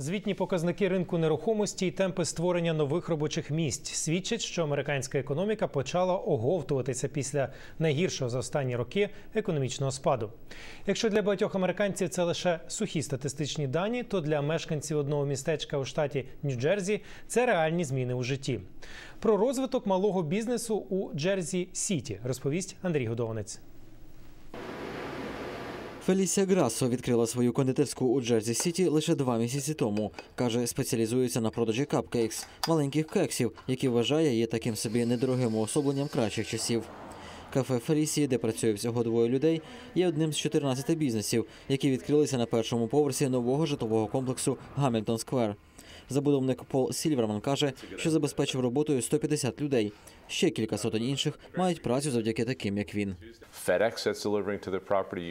Звітні показники ринку нерухомості і темпи створення нових робочих місць свідчать, що американська економіка почала оговтуватися після найгіршого за останні роки економічного спаду. Якщо для багатьох американців це лише сухі статистичні дані, то для мешканців одного містечка у штаті Нью-Джерсі це реальні зміни у житті. Про розвиток малого бізнесу у Джерсі Сіті розповість Андрій Годованець. Фелісія Грасо відкрила свою кондитерську у Джерсі Сіті лише два місяці тому. Каже, спеціалізується на продажі капкейкс, маленьких кексів, які вважає є таким собі недорогим уособленням кращих часів. Кафе Фелісії, де працює всього двоє людей, є одним з 14 бізнесів, які відкрилися на першому поверсі нового житлового комплексу Гамільтон Сквер. Забудовник Пол Сільверман каже, що забезпечив роботою 150 людей. Ще кілька сотень інших мають працю завдяки таким, як він.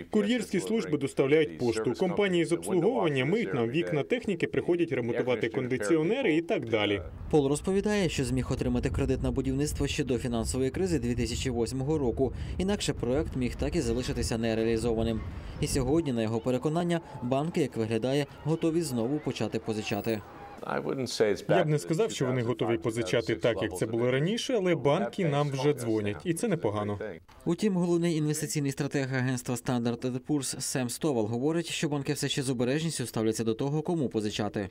Кур'єрські служби доставляють пошту. Компанії з обслуговування миють нам вікна, техніки приходять ремонтувати кондиціонери і так далі. Пол розповідає, що зміг отримати кредит на будівництво ще до фінансової кризи 2008 року. Інакше проект міг так і залишитися нереалізованим. І сьогодні, на його переконання, банки, як виглядає, готові знову почати позичати. Я б не сказав, що вони готові позичати так, як це було раніше, але банки нам вже дзвонять, і це непогано. Утім, головний інвестиційний стратег агентства Standard Poor's Сем Стовал говорить, що банки все ще з обережністю ставляться до того, кому позичати.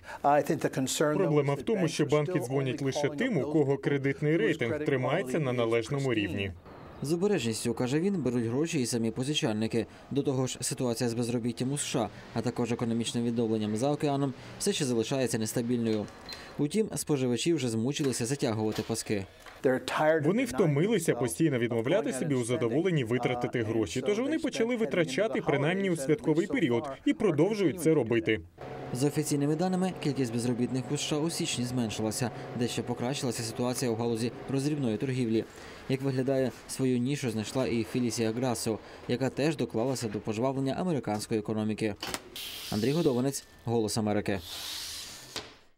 Проблема в тому, що банки дзвонять лише тим, у кого кредитний рейтинг тримається на належному рівні. З обережністю, каже він, беруть гроші і самі позичальники. До того ж, ситуація з безробіттям у США, а також економічним відновленням за океаном, все ще залишається нестабільною. Утім, споживачі вже змучилися затягувати паски. Вони втомилися постійно відмовляти собі у задоволенні витратити гроші. Тож вони почали витрачати принаймні у святковий період і продовжують це робити. За офіційними даними, кількість безробітних у США у січні зменшилася, дещо покращилася ситуація у галузі розрібної торгівлі. Як виглядає, свою нішу знайшла і Філісія Грасо, яка теж доклалася до пожвавлення американської економіки. Андрій Годованець, Голос Америки.